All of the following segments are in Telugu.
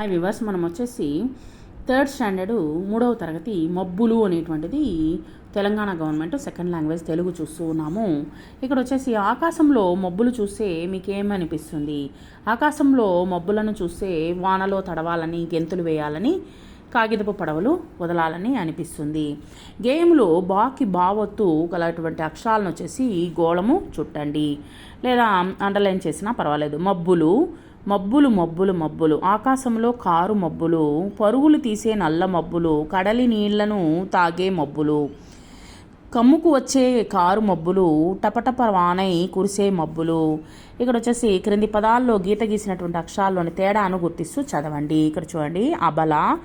ఆ వివర్స్ మనం వచ్చేసి థర్డ్ స్టాండర్డ్ మూడవ తరగతి మబ్బులు అనేటువంటిది Telangana government second language Telugu చూస్తూ ఉన్నాము. ఇక్కడ వచ్చేసి ఆకాశంలో మబ్బులు చూస్తే మీకేమనిపిస్తుంది? ఆకాశంలో మబ్బులను చూస్తే వానలో తడవాలని గెంతులు వేయాలని కాగితపు పడవలు వదలాలని అనిపిస్తుంది. గేమ్లో బాకి బావత్తు గలటువంటి అక్షరాలను వచ్చేసి గోళము చుట్టండి. లేదా అండర్లైన్ చేసినా పర్వాలేదు. మబ్బులు మబ్బులు మబ్బులు మబ్బులు. ఆకాశంలో కారు మబ్బులు పరుగులు తీసే నల్ల మబ్బులు కడలి నీళ్ళను తాగే మబ్బులు. కమ్ముకు వచ్చే కారు మబ్బులు టపటప వానై కురిసే మబ్బులు. ఇక్కడ వచ్చేసి క్రింది పదాల్లో గీత గీసినటువంటి అక్షరాల్లోని తేడాను గుర్తిస్తూ చదవండి. ఇక్కడ చూడండి అబల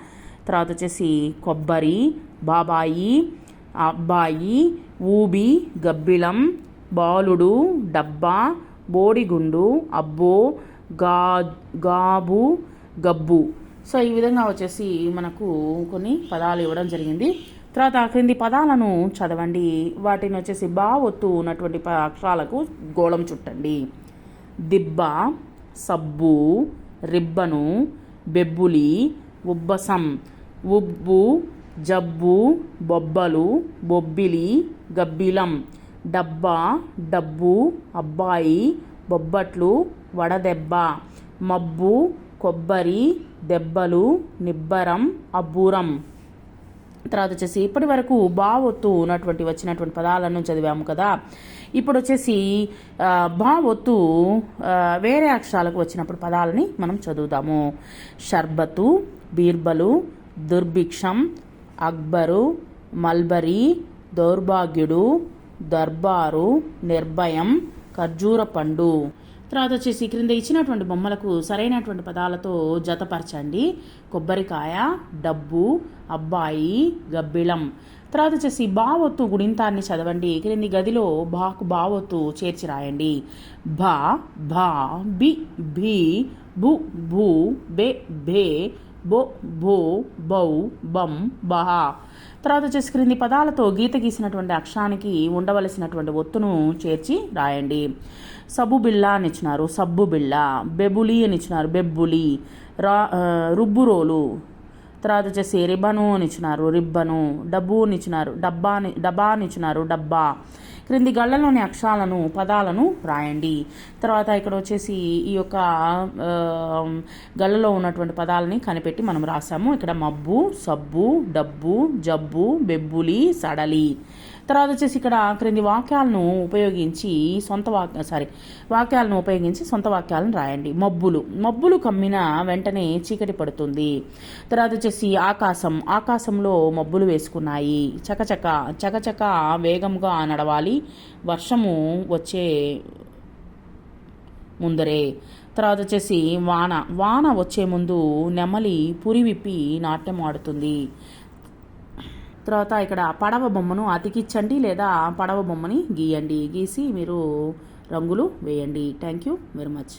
తర్వాత వచ్చేసి కొబ్బరి బాబాయి అబ్బాయి ఊబి గబ్బిలం బాలుడు డబ్బా బోడిగుండు అబ్బో గా గాబు గబ్బు. సో ఈ విధంగా వచ్చేసి మనకు కొన్ని పదాలు ఇవ్వడం జరిగింది. తర్వాత క్రింది పదాలను చదవండి. వాటిని వచ్చేసి బా ఒత్తు ఉన్నటువంటి అక్షరాలకు గోళం చుట్టండి. దిబ్బ సబ్బు రిబ్బను బెబ్బులి ఉబ్బసం ఉబ్బు జబ్బు బొబ్బలు బొబ్బిలి గబ్బిలం డబ్బా డబ్బు అబ్బాయి బొబ్బట్లు వడదెబ్బ మబ్బు కొబ్బరి దెబ్బలు నిబ్బరం అబ్బూరం. తర్వాత వచ్చేసి ఇప్పటి వరకు బావొత్తు ఉన్నటువంటి వచ్చినటువంటి పదాలను చదివాము కదా. ఇప్పుడు వచ్చేసి బావొత్తు వేరే అక్షరాలకు వచ్చినప్పుడు పదాలని మనం చదువుదాము షర్బతు బీర్బలు దుర్భిక్షం అక్బరు మల్బరీ దౌర్భాగ్యుడు దర్బారు నిర్భయం ఖర్జూర పండు. తర్వాత వచ్చేసి క్రింద ఇచ్చినటువంటి బొమ్మలకు సరైనటువంటి పదాలతో జతపరచండి. కొబ్బరికాయ డబ్బు అబ్బాయి గబ్బిళం. తర్వాత వచ్చేసి బావొత్తు గుడింతాన్ని చదవండి. క్రింది గదిలో బాకు బావొత్తు చేర్చి రాయండి. భా భా బి భీ భు భూ బే భే బో భో బౌ బం బహ. తర్వాత వచ్చేసి క్రింది పదాలతో గీత గీసినటువంటి అక్షరానికి ఉండవలసినటువంటి ఒత్తును చేర్చి రాయండి. సబ్బు బిళ్ళ అని ఇచ్చినారు సబ్బు బిళ్ళ బెబులి అని ఇచ్చినారు బెబ్బులి. రా రుబ్బురోలు. తర్వాత వచ్చేసి రిబను అని ఇచ్చినారు రిబ్బను డబ్బు అని ఇచ్చినారు డబ్బా. అని డబ్బా అని ఇచ్చినారు డబ్బా క్రింది గళ్ళలోని అక్షరాలను పదాలను రాయండి. తర్వాత ఇక్కడ వచ్చేసి ఈ యొక్క గళ్ళలో ఉన్నటువంటి పదాలని కనిపెట్టి మనం రాసాము. ఇక్కడ మబ్బు సబ్బు డబ్బు జబ్బు బెబ్బులి సడలి. తర్వాత వచ్చేసి ఇక్కడ క్రింది వాక్యాలను ఉపయోగించి సొంత వాక్య సారీ వాక్యాలను ఉపయోగించి సొంత వాక్యాలను రాయండి. మబ్బులు. మబ్బులు కమ్మిన వెంటనే చీకటి పడుతుంది. తర్వాత వచ్చేసి వచ్చేసి ఆకాశం ఆకాశంలో మబ్బులు వేసుకున్నాయి. చకచక చకచక వేగంగా నడవాలి. వర్షము వచ్చే ముందరే. తర్వాత వచ్చేసి వాన. వాన వచ్చే ముందు నెమలి పురి విప్పి నాట్యం ఆడుతుంది. తర్వాత ఇక్కడ పడవ బొమ్మను అతికించండి లేదా పడవ బొమ్మని గీయండి. గీసి మీరు రంగులు వేయండి. Thank you very much